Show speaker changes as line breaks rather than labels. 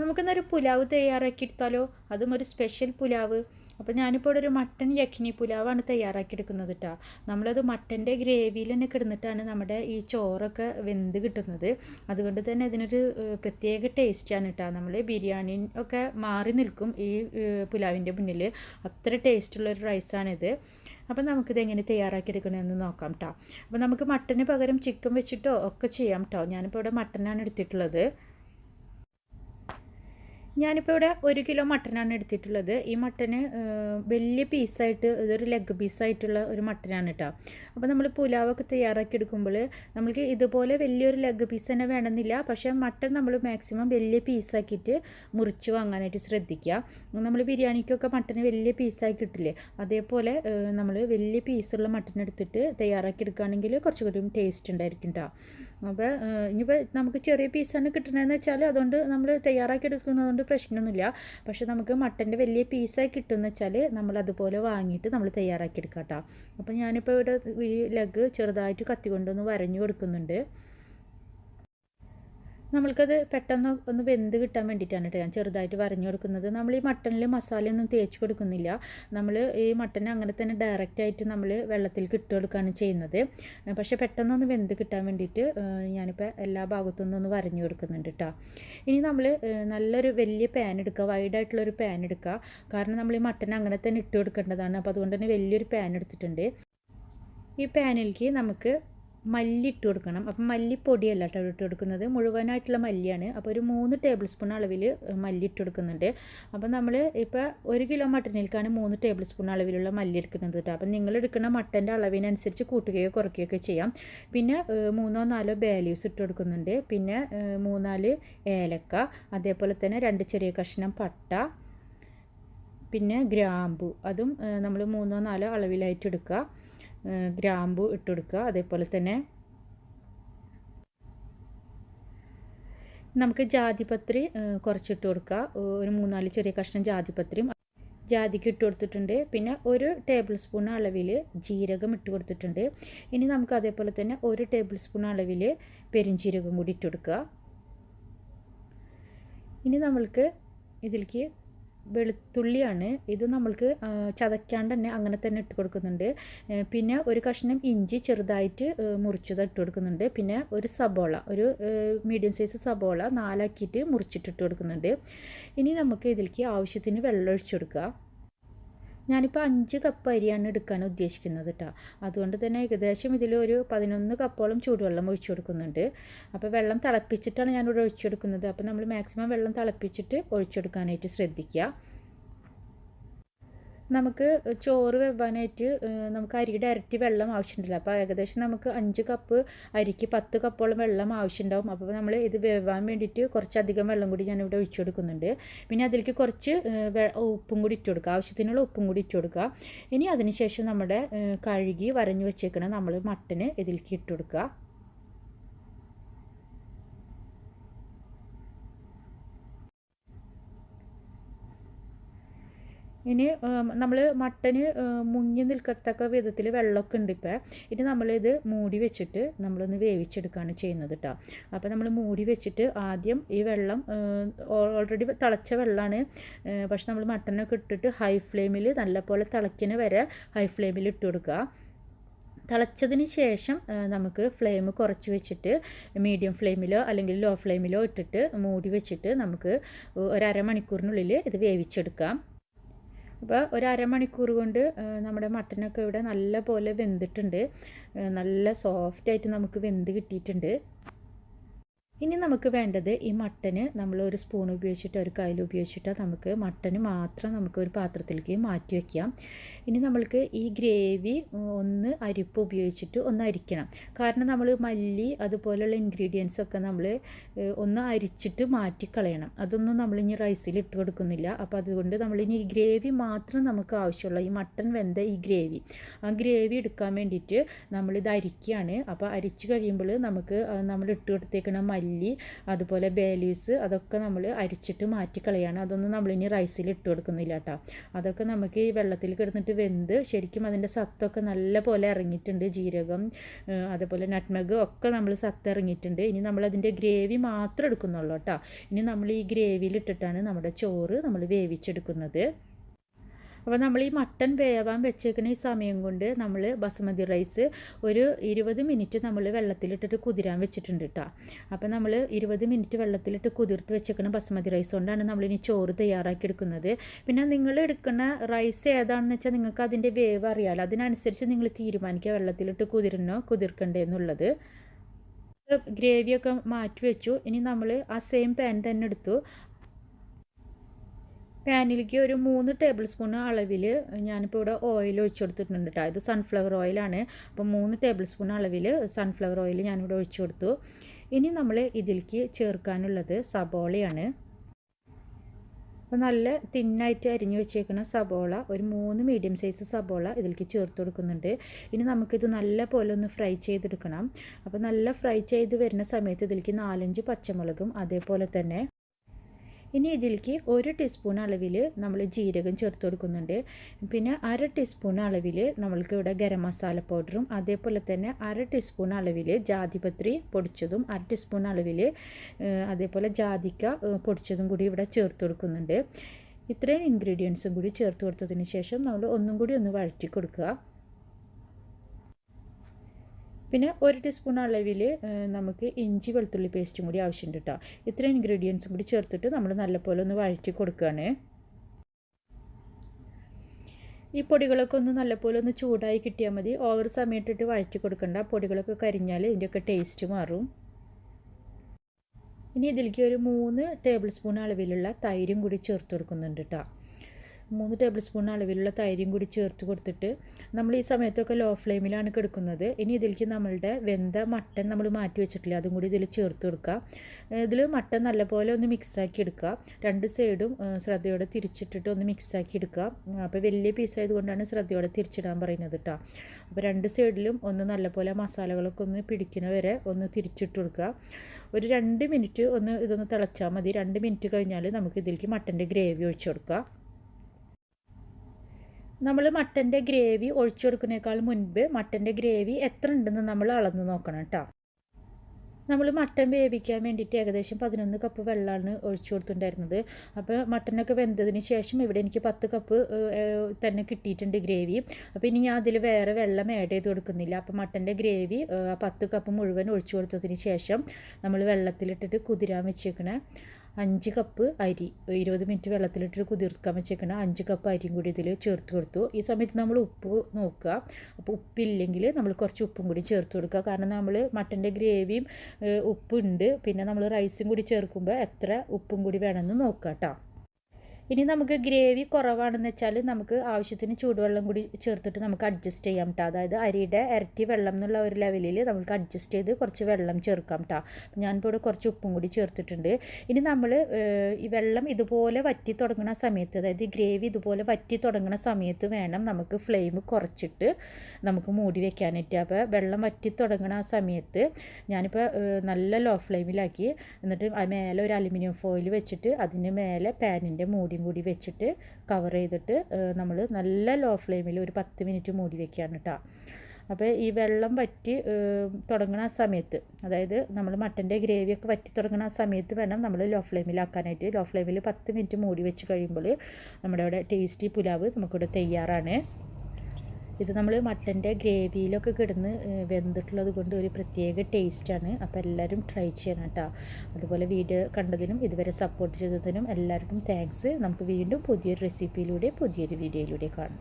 നമുക്കിന്നൊരു പുലാവ് തയ്യാറാക്കി എടുത്താലോ അതും ഒരു സ്പെഷ്യൽ പുലാവ്. അപ്പോൾ ഞാനിപ്പോൾ ഇവിടെ ഒരു മട്ടൻ യഖിനി പുലാവാണ് തയ്യാറാക്കി എടുക്കുന്നത് കേട്ടോ നമ്മളത് മട്ടന്റെ ഗ്രേവിയിൽ തന്നെ കിടന്നിട്ടാണ് നമ്മുടെ ഈ ചോറൊക്കെ വെന്ത് കിട്ടുന്നത്. അതുകൊണ്ട് തന്നെ അതിനൊരു പ്രത്യേക ടേസ്റ്റാണ് കേട്ടോ നമ്മൾ ബിരിയാണി ഒക്കെ മാറി നിൽക്കും ഈ പുലാവിന്റെ മുന്നിൽ. അത്ര ടേസ്റ്റുള്ളൊരു റൈസാണിത് അപ്പം നമുക്കിത് എങ്ങനെ തയ്യാറാക്കി എടുക്കണമെന്ന് നോക്കാം കേട്ടോ അപ്പോൾ നമുക്ക് മട്ടന് പകരം ചിക്കൻ വെച്ചിട്ടോ ഒക്കെ ചെയ്യാം കേട്ടോ ഞാനിപ്പോൾ ഇവിടെ മട്ടനാണ് എടുത്തിട്ടുള്ളത്. ഞാനിപ്പോൾ ഇവിടെ ഒരു കിലോ മട്ടനാണ് എടുത്തിട്ടുള്ളത്. ഈ മട്ടന് വലിയ പീസായിട്ട് ഇതൊരു ലെഗ് പീസായിട്ടുള്ള ഒരു മട്ടനാണ് കേട്ടോ അപ്പോൾ നമ്മൾ പുലാവൊക്കെ തയ്യാറാക്കി എടുക്കുമ്പോൾ നമുക്ക് ഇതുപോലെ വലിയൊരു ലെഗ് പീസ് തന്നെ വേണമെന്നില്ല. പക്ഷേ മട്ടൻ നമ്മൾ മാക്സിമം വലിയ പീസാക്കിയിട്ട് മുറിച്ച് വാങ്ങാനായിട്ട് ശ്രദ്ധിക്കുക. നമ്മൾ ബിരിയാണിക്കൊക്കെ മട്ടന് വലിയ പീസായി കിട്ടില്ലേ? അതേപോലെ നമ്മൾ വലിയ പീസുള്ള മട്ടൻ എടുത്തിട്ട് തയ്യാറാക്കി എടുക്കുകയാണെങ്കിൽ കുറച്ചുകൂടി ടേസ്റ്റ് ഉണ്ടായിരിക്കും കേട്ടോ അപ്പോൾ ഇനിയിപ്പോൾ നമുക്ക് ചെറിയ പീസാണ് കിട്ടണതെന്ന് വെച്ചാൽ അതുകൊണ്ട് നമ്മൾ തയ്യാറാക്കി എടുക്കുന്നതുകൊണ്ട് പ്രശ്നമൊന്നുമില്ല. പക്ഷെ നമുക്ക് മട്ടന്റെ വലിയ പീസായി കിട്ടുമെന്ന് വെച്ചാൽ നമ്മൾ അതുപോലെ വാങ്ങിയിട്ട് നമ്മൾ തയ്യാറാക്കി എടുക്കാം കേട്ടോ അപ്പോൾ ഞാനിപ്പോൾ ഇവിടെ ഈ ലെഗ് ചെറുതായിട്ട് കത്തി കൊണ്ടൊന്ന് വരഞ്ഞു കൊടുക്കുന്നുണ്ട്. നമ്മൾക്കത് പെട്ടെന്ന് ഒന്ന് വെന്ത് കിട്ടാൻ വേണ്ടിയിട്ടാണ് കേട്ടോ ഞാൻ ചെറുതായിട്ട് വരഞ്ഞു കൊടുക്കുന്നത് നമ്മൾ ഈ മട്ടണിൽ മസാലയൊന്നും തേച്ച് കൊടുക്കുന്നില്ല. നമ്മൾ ഈ മട്ടനെ അങ്ങനെ തന്നെ ഡയറക്റ്റ് ആയിട്ട് നമ്മൾ വെള്ളത്തിൽ ഇട്ട് കൊടുക്കുകയാണ് ചെയ്യുന്നത്. പക്ഷേ പെട്ടെന്നൊന്ന് വെന്ത് കിട്ടാൻ വേണ്ടിയിട്ട് ഞാനിപ്പോൾ എല്ലാ ഭാഗത്തുനിന്നും ഒന്ന് വരഞ്ഞു കൊടുക്കുന്നുണ്ട് കേട്ടോ ഇനി നമ്മൾ നല്ലൊരു വലിയ പാൻ എടുക്കുക. വൈഡായിട്ടുള്ളൊരു പാൻ എടുക്കുക. കാരണം നമ്മൾ ഈ മട്ടൻ അങ്ങനെ തന്നെ ഇട്ട് കൊടുക്കേണ്ടതാണ്. അപ്പോൾ അതുകൊണ്ട് തന്നെ വലിയൊരു പാൻ എടുത്തിട്ടുണ്ട്. ഈ പാനിലേക്ക് നമുക്ക് മല്ലി ഇട്ട് കൊടുക്കണം. അപ്പം മല്ലിപ്പൊടിയല്ല കേട്ടോ ഇട്ട് കൊടുക്കുന്നത്. മുഴുവനായിട്ടുള്ള മല്ലിയാണ്. അപ്പോൾ ഒരു മൂന്ന് ടേബിൾ സ്പൂൺ അളവിൽ മല്ലി ഇട്ട് കൊടുക്കുന്നുണ്ട്. അപ്പോൾ നമ്മൾ ഇപ്പോൾ ഒരു കിലോ മട്ടനിൽക്കാണ് മൂന്ന് ടേബിൾ സ്പൂൺ അളവിലുള്ള മല്ലി എടുക്കുന്നത് കേട്ടോ. അപ്പം നിങ്ങൾ എടുക്കുന്ന മട്ടന്റെ അളവിനനുസരിച്ച് കൂട്ടുകയോ കുറയ്ക്കുകയോ ചെയ്യാം. പിന്നെ മൂന്നോ നാലോ ബേലീവ്സ് ഇട്ട് കൊടുക്കുന്നുണ്ട്. പിന്നെ മൂന്നാൽ ഏലക്ക അതേപോലെ തന്നെ രണ്ട് ചെറിയ കഷ്ണം പട്ട പിന്നെ ഗ്രാമ്പു. അതും നമ്മൾ മൂന്നോ നാലോ അളവിലായിട്ട് എടുക്കുക. ഗ്രാമ്പു ഇട്ട് കൊടുക്കുക അതേപോലെ തന്നെ നമുക്ക് ജാതിപത്രി കുറച്ചിട്ട് കൊടുക്കുക. ഒരു മൂന്നാൽ ചെറിയ കഷ്ണം ജാതിപത്രിയും ജാതിക്ക് ഇട്ട് കൊടുത്തിട്ടുണ്ട്. പിന്നെ ഒരു ടേബിൾ സ്പൂൺ അളവിൽ ജീരകം ഇട്ട് കൊടുത്തിട്ടുണ്ട്. ഇനി നമുക്ക് അതേപോലെ തന്നെ ഒരു ടേബിൾ സ്പൂൺ അളവിൽ പെരുംജീരകം കൂടി ഇട്ട് കൊടുക്കുക. ഇനി നമ്മൾക്ക് ഇതിലേക്ക് വെളുത്തുള്ളിയാണ്. ഇത് നമ്മൾക്ക് ചതയ്ക്കാണ്ട് തന്നെ അങ്ങനെ തന്നെ ഇട്ട് കൊടുക്കുന്നുണ്ട്. പിന്നെ ഒരു കഷ്ണം ഇഞ്ചി ചെറുതായിട്ട് മുറിച്ചത് ഇട്ട് കൊടുക്കുന്നുണ്ട്. പിന്നെ ഒരു സബോള ഒരു മീഡിയം സൈസ് സബോള നാലാക്കിയിട്ട് മുറിച്ചിട്ട് ഇട്ട് കൊടുക്കുന്നുണ്ട്. ഇനി നമുക്ക് ഇതിലേക്ക് ആവശ്യത്തിന് വെള്ളം ഒഴിച്ചു കൊടുക്കുക. ഞാനിപ്പോൾ അഞ്ച് കപ്പ് അരിയാണ് എടുക്കാൻ ഉദ്ദേശിക്കുന്നത് കേട്ടോ അതുകൊണ്ട് തന്നെ ഏകദേശം ഇതിൽ ഒരു പതിനൊന്ന് കപ്പോളം ചൂടുവെള്ളം ഒഴിച്ചു കൊടുക്കുന്നുണ്ട്. അപ്പോൾ വെള്ളം തിളപ്പിച്ചിട്ടാണ് ഞാനിവിടെ ഒഴിച്ചു കൊടുക്കുന്നത്. അപ്പോൾ നമ്മൾ മാക്സിമം വെള്ളം തിളപ്പിച്ചിട്ട് ഒഴിച്ചു കൊടുക്കാനായിട്ട് ശ്രദ്ധിക്കുക നമുക്ക് ചോറ് വെവാനായിട്ട് നമുക്ക് അരിയുടെ ഇരട്ടി വെള്ളം ആവശ്യമുണ്ടല്ലോ. അപ്പോൾ ഏകദേശം നമുക്ക് അഞ്ച് കപ്പ് അരിക്ക് പത്ത് കപ്പോളം വെള്ളം ആവശ്യമുണ്ടാവും. അപ്പോൾ നമ്മൾ ഇത് വേവാൻ വേണ്ടിയിട്ട് കുറച്ചധികം വെള്ളം കൂടി ഞാനിവിടെ ഒഴിച്ചു കൊടുക്കുന്നുണ്ട്. പിന്നെ അതിലേക്ക് കുറച്ച് ഉപ്പും കൂടി ഇട്ട് കൊടുക്കുക. ആവശ്യത്തിനുള്ള ഉപ്പും കൂടി ഇട്ട് കൊടുക്കുക. ഇനി അതിനുശേഷം നമ്മുടെ കഴുകി വരഞ്ഞു വെച്ചേക്കണം നമ്മൾ മട്ടന് ഇതിലേക്ക് ഇട്ട് കൊടുക്കുക. ഇനി നമ്മൾ മട്ടന് മുങ്ങി നിൽക്കത്തക്ക വിധത്തിൽ വെള്ളമൊക്കെ ഉണ്ട് ഇപ്പോൾ ഇനി നമ്മളിത് മൂടി വെച്ചിട്ട് നമ്മളൊന്ന് വേവിച്ചെടുക്കുകയാണ് ചെയ്യുന്നത് കേട്ടോ അപ്പോൾ നമ്മൾ മൂടി വെച്ചിട്ട് ആദ്യം ഈ വെള്ളം ഓൾറെഡി തിളച്ച വെള്ളമാണ് പക്ഷെ നമ്മൾ മട്ടനൊക്കെ ഇട്ടിട്ട് ഹൈ ഫ്ലെയിമിൽ നല്ലപോലെ തിളയ്ക്കുന്ന വരെ ഹൈ ഫ്ലെയിമിൽ ഇട്ട് കൊടുക്കുക തിളച്ചതിന് ശേഷം നമുക്ക് ഫ്ലെയിം കുറച്ച് വെച്ചിട്ട് മീഡിയം ഫ്ലെയിമിലോ അല്ലെങ്കിൽ ലോ ഫ്ലെയിമിലോ ഇട്ടിട്ട് മൂടി വെച്ചിട്ട് നമുക്ക് ഒരു അരമണിക്കൂറിനുള്ളിൽ ഇത് വേവിച്ചെടുക്കാം. അപ്പോൾ ഒരു അരമണിക്കൂർ കൊണ്ട് നമ്മുടെ മട്ടനൊക്കെ ഇവിടെ നല്ല പോലെ വെന്തിട്ടുണ്ട് നല്ല സോഫ്റ്റായിട്ട് നമുക്ക് വെന്ത് കിട്ടിയിട്ടുണ്ട്. ഇനി നമുക്ക് വേണ്ടത് ഈ മട്ടന് നമ്മൾ ഒരു സ്പൂൺ ഉപയോഗിച്ചിട്ട് ഒരു കയ്യിൽ ഉപയോഗിച്ചിട്ട് നമുക്ക് മട്ടന് മാത്രം നമുക്ക് ഒരു പാത്രത്തിലേക്ക് മാറ്റി വയ്ക്കാം ഇനി നമ്മൾക്ക് ഈ ഗ്രേവി ഒന്ന് അരിപ്പ് ഉപയോഗിച്ചിട്ട് ഒന്ന് അരിക്കണം. കാരണം നമ്മൾ മല്ലി അതുപോലെയുള്ള ഇൻഗ്രീഡിയൻസ് ഒക്കെ നമ്മൾ ഒന്ന് അരിച്ചിട്ട് മാറ്റിക്കളയണം. അതൊന്നും നമ്മൾ ഇനി റൈസിൽ ഇട്ട് കൊടുക്കുന്നില്ല. അപ്പോൾ അതുകൊണ്ട് നമ്മൾ ഇനി ഈ ഗ്രേവി മാത്രം നമുക്ക് ആവശ്യമുള്ള ഈ മട്ടൻ വെന്ത ഈ ഗ്രേവി. ആ ഗ്രേവി എടുക്കാൻ വേണ്ടിയിട്ട് നമ്മളിത് അരിക്കുകയാണ്. അപ്പോൾ അരിച്ച് കഴിയുമ്പോൾ നമുക്ക് നമ്മൾ ഇട്ട് കൊടുത്തേക്കണം മല്ലി മല്ലി അതുപോലെ ബേലീസ് അതൊക്കെ നമ്മൾ അരിച്ചിട്ട് മാറ്റി കളയാണ് അതൊന്നും നമ്മളിനി റൈസിൽ ഇട്ട് കൊടുക്കുന്നില്ല കേട്ടോ അതൊക്കെ നമുക്ക് ഈ വെള്ളത്തിൽ കിടന്നിട്ട് വെന്ത് ശരിക്കും അതിന്റെ സത്തൊക്കെ നല്ല പോലെ ഇറങ്ങിയിട്ടുണ്ട്. ജീരകം അതുപോലെ നട്ട്മഗ് ഒക്കെ നമ്മൾ സത്ത് ഇറങ്ങിയിട്ടുണ്ട്. ഇനി നമ്മൾ അതിന്റെ ഗ്രേവി മാത്രം എടുക്കുന്നുള്ളൂ കേട്ടോ ഇനി നമ്മൾ ഈ ഗ്രേവിയിൽ ഇട്ടിട്ടാണ് നമ്മുടെ ചോറ് നമ്മൾ വേവിച്ചെടുക്കുന്നത്. അപ്പോൾ നമ്മൾ ഈ മട്ടൺ വേവാൻ വെച്ചേക്കുന്ന ഈ സമയം കൊണ്ട് നമ്മൾ ബസുമതി റൈസ് ഒരു ഇരുപത് മിനിറ്റ് നമ്മൾ വെള്ളത്തിലിട്ടിട്ട് കുതിരാൻ വെച്ചിട്ടുണ്ട് കേട്ടോ അപ്പോൾ നമ്മൾ ഇരുപത് മിനിറ്റ് വെള്ളത്തിലിട്ട് കുതിർത്ത് വെച്ചേക്കുന്ന ബസുമതി റൈസ് കൊണ്ടാണ് നമ്മളിനി ചോറ് തയ്യാറാക്കി എടുക്കുന്നത് പിന്നെ നിങ്ങൾ എടുക്കുന്ന റൈസ് ഏതാണെന്ന് വെച്ചാൽ നിങ്ങൾക്ക് അതിന്റെ വേവ് അറിയാമല്ലോ അതിനനുസരിച്ച് നിങ്ങൾ തീരുമാനിക്കുക വെള്ളത്തിലിട്ട് കുതിരണോ കുതിർക്കണ്ടേ എന്നുള്ളത്. ഗ്രേവിയൊക്കെ മാറ്റി വെച്ചു. ഇനി നമ്മൾ ആ സെയിം പാൻ തന്നെ എടുത്തു. പാനിലേക്ക് ഒരു മൂന്ന് ടേബിൾ സ്പൂൺ അളവിൽ ഞാനിപ്പോൾ ഇവിടെ ഓയിൽ ഒഴിച്ചു കൊടുത്തിട്ടുണ്ട് കേട്ടോ. ഇത് സൺഫ്ലവർ ഓയിലാണ് അപ്പോൾ മൂന്ന് ടേബിൾ സ്പൂൺ അളവിൽ സൺഫ്ലവർ ഓയിൽ ഞാനിവിടെ ഒഴിച്ചു കൊടുത്തു ഇനി നമ്മൾ ഇതിലേക്ക് ചേർക്കാനുള്ളത് സബോളയാണ്. അപ്പോൾ നല്ല തിന്നായിട്ട് അരിഞ്ഞു വെച്ചേക്കുന്ന സബോള ഒരു മൂന്ന് മീഡിയം സൈസ് സബോള ഇതിലേക്ക് ചേർത്ത് കൊടുക്കുന്നുണ്ട്. ഇനി നമുക്കിത് നല്ല പോലെ ഒന്ന് ഫ്രൈ ചെയ്തെടുക്കണം. അപ്പോൾ നല്ല ഫ്രൈ ചെയ്ത് വരുന്ന സമയത്ത് ഇതിലേക്ക് നാലഞ്ച് പച്ചമുളകും അതേപോലെ തന്നെ ഇനി ഇതിലേക്ക് ഒരു ടീസ്പൂൺ അളവിൽ നമ്മൾ ജീരകം ചേർത്ത് കൊടുക്കുന്നുണ്ട്. പിന്നെ അര ടീസ്പൂൺ അളവിൽ നമ്മൾക്ക് ഇവിടെ ഗരം മസാല പൗഡറും അതേപോലെ തന്നെ അര ടീസ്പൂൺ അളവിൽ ജാതിപത്രി പൊടിച്ചതും അര ടീസ്പൂൺ അളവിൽ അതേപോലെ ജാതിക്ക പൊടിച്ചതും കൂടി ഇവിടെ ചേർത്ത് കൊടുക്കുന്നുണ്ട്. ഇത്രയും ഇൻഗ്രീഡിയൻസും കൂടി ചേർത്ത് കൊടുത്തതിന് ശേഷം നമ്മൾ ഒന്നും കൂടി ഒന്ന് വഴറ്റി കൊടുക്കുക. പിന്നെ ഒരു ടീസ്പൂൺ അളവിൽ നമുക്ക് ഇഞ്ചി വെളുത്തുള്ളി പേസ്റ്റും കൂടി ആവശ്യമുണ്ട് കേട്ടോ ഇത്രയും ഇൻഗ്രീഡിയൻസും കൂടി ചേർത്തിട്ട് നമ്മൾ നല്ലപോലെ ഒന്ന് വഴറ്റി കൊടുക്കുകയാണ് ഈ പൊടികളൊക്കെ ഒന്ന് നല്ലപോലെ ഒന്ന് ചൂടായി കിട്ടിയാൽ മതി. ഓവർ സമയത്തിട്ട് വഴറ്റി കൊടുക്കണ്ട. പൊടികളൊക്കെ കരിഞ്ഞാൽ ഇതിന്റെയൊക്കെ ടേസ്റ്റ് മാറും. ഇനി ഇതിലേക്ക് ഒരു മൂന്ന് ടേബിൾ സ്പൂൺ അളവിലുള്ള തൈരും കൂടി ചേർത്ത് കൊടുക്കുന്നുണ്ട് കേട്ടോ മൂന്ന് ടേബിൾ സ്പൂൺ അളവിലുള്ള തൈരും കൂടി ചേർത്ത് കൊടുത്തിട്ട് നമ്മൾ ഈ സമയത്തൊക്കെ ലോ ഫ്ലെയിമിലാണ് കിടക്കുന്നത്. ഇനി ഇതിലേക്ക് നമ്മളുടെ വെന്ത മട്ടൻ നമ്മൾ മാറ്റി വെച്ചിട്ടില്ല അതും കൂടി ഇതിൽ ചേർത്ത് കൊടുക്കുക. ഇതിൽ മട്ടൻ നല്ലപോലെ ഒന്ന് മിക്സാക്കി എടുക്കുക. രണ്ട് സൈഡും ശ്രദ്ധയോടെ തിരിച്ചിട്ടിട്ട് ഒന്ന് മിക്സാക്കി എടുക്കുക. അപ്പോൾ വലിയ പീസ് ആയതുകൊണ്ടാണ് ശ്രദ്ധയോടെ തിരിച്ചിടാൻ പറയുന്നത് കേട്ടോ അപ്പോൾ രണ്ട് സൈഡിലും ഒന്ന് നല്ലപോലെ മസാലകളൊക്കെ ഒന്ന് പിടിക്കുന്ന വരെ ഒന്ന് തിരിച്ചിട്ട് കൊടുക്കുക. ഒരു രണ്ട് മിനിറ്റ് ഒന്ന് ഇതൊന്ന് തിളച്ചാൽ മതി. രണ്ട് മിനിറ്റ് കഴിഞ്ഞാൽ നമുക്ക് ഇതിലേക്ക് മട്ടന്റെ ഗ്രേവി ഒഴിച്ചു കൊടുക്കുക നമ്മൾ മട്ടന്റെ ഗ്രേവി ഒഴിച്ചു കൊടുക്കുന്നേക്കാൾ മുൻപ് മട്ടന്റെ ഗ്രേവി എത്ര ഉണ്ടെന്ന് നമ്മൾ അളന്ന് നോക്കണം കേട്ടോ. നമ്മൾ മട്ടൻ വേവിക്കാൻ വേണ്ടിയിട്ട് ഏകദേശം പതിനൊന്ന് കപ്പ് വെള്ളമാണ് ഒഴിച്ചു കൊടുത്തിട്ടുണ്ടായിരുന്നത്. അപ്പോൾ മട്ടനൊക്കെ വെന്തതിന് ശേഷം ഇവിടെ എനിക്ക് പത്ത് കപ്പ് തന്നെ കിട്ടിയിട്ടുണ്ട് ഗ്രേവി. അപ്പോൾ ഇനി ഞാൻ അതിൽ വേറെ വെള്ളം ആഡ് ചെയ്ത് കൊടുക്കുന്നില്ല. അപ്പോൾ മട്ടന്റെ ഗ്രേവി പത്ത് കപ്പ് മുഴുവൻ ഒഴിച്ചു കൊടുത്തതിന് ശേഷം നമ്മൾ വെള്ളത്തിലിട്ടിട്ട് കുതിരാൻ വെച്ചേക്കണേ. അഞ്ച് കപ്പ് അരി ഇരുപത് മിനിറ്റ് വെള്ളത്തിലിട്ട് കുതിർക്കാൻ വെച്ചേക്കണ. അഞ്ച് കപ്പ് അരിയും കൂടി ഇതിൽ ചേർത്ത് കൊടുത്തു. ഈ സമയത്ത് നമ്മൾ ഉപ്പ് നോക്കുക. അപ്പോൾ ഉപ്പില്ലെങ്കിൽ നമ്മൾ കുറച്ച് ഉപ്പും കൂടി ചേർത്ത് കൊടുക്കുക. കാരണം നമ്മൾ മട്ടന്റെ ഗ്രേവിയും ഉപ്പുണ്ട്. പിന്നെ നമ്മൾ റൈസും കൂടി ചേർക്കുമ്പോൾ എത്ര ഉപ്പും കൂടി വേണമെന്ന് നോക്കുക കേട്ടോ ഇനി നമുക്ക് ഗ്രേവി കുറവാണെന്ന് വെച്ചാൽ നമുക്ക് ആവശ്യത്തിന് ചൂടുവെള്ളം കൂടി ചേർത്തിട്ട് നമുക്ക് അഡ്ജസ്റ്റ് ചെയ്യാം കേട്ടോ അതായത് അരിയുടെ ഇരട്ടി വെള്ളം എന്നുള്ള ഒരു ലെവലിൽ നമുക്ക് അഡ്ജസ്റ്റ് ചെയ്ത് കുറച്ച് വെള്ളം ചേർക്കാം കേട്ടോ ഞാനിപ്പോൾ ഇവിടെ കുറച്ച് ഉപ്പും കൂടി ചേർത്തിട്ടുണ്ട്. ഇനി നമ്മൾ ഈ വെള്ളം ഇതുപോലെ വറ്റി തുടങ്ങുന്ന സമയത്ത് അതായത് ഗ്രേവി ഇതുപോലെ വറ്റി തുടങ്ങുന്ന സമയത്ത് വേണം നമുക്ക് ഫ്ലെയിം കുറച്ചിട്ട് നമുക്ക് മൂടി വെക്കാനായിട്ട്. അപ്പോൾ വെള്ളം വറ്റി തുടങ്ങുന്ന ആ സമയത്ത് ഞാനിപ്പോൾ നല്ല ലോ ഫ്ലെയിമിലാക്കി എന്നിട്ട് മേലെ ഒരു അലുമിനിയം ഫോയിൽ വെച്ചിട്ട് അതിന് മേലെ പാനിന്റെ മൂടി മൂടിയും കൂടി വെച്ചിട്ട് കവർ ചെയ്തിട്ട് നമ്മൾ നല്ല ലോ ഫ്ലെയിമിൽ ഒരു പത്ത് മിനിറ്റ് മൂടി വെക്കുകയാണ് കേട്ടോ അപ്പോൾ ഈ വെള്ളം വറ്റി തുടങ്ങുന്ന സമയത്ത് അതായത് നമ്മൾ മട്ടന്റെ ഗ്രേവിയൊക്കെ വറ്റി തുടങ്ങുന്ന സമയത്ത് വേണം നമ്മൾ ലോ ഫ്ലെയിമിലാക്കാനായിട്ട് ലോ ഫ്ലെയിമിൽ പത്ത് മിനിറ്റ് മൂടി വെച്ച് കഴിയുമ്പോൾ നമ്മുടെ ഇവിടെ ടേസ്റ്റി പുലാവ് നമുക്കിവിടെ തയ്യാറാണ്. ഇത് നമ്മൾ മട്ടന്റെ ഗ്രേവിയിലൊക്കെ കിടന്ന് വെന്തിട്ടുള്ളത് കൊണ്ട് ഒരു പ്രത്യേക ടേസ്റ്റാണ്. അപ്പോൾ എല്ലാവരും ട്രൈ ചെയ്യണം കേട്ടോ. അതുപോലെ വീഡിയോ കണ്ടതിനും ഇതുവരെ സപ്പോർട്ട് ചെയ്തതിനും എല്ലാവർക്കും താങ്ക്സ് നമുക്ക് വീണ്ടും പുതിയൊരു റെസിപ്പിയിലൂടെ പുതിയൊരു വീഡിയോയിലൂടെ കാണാം.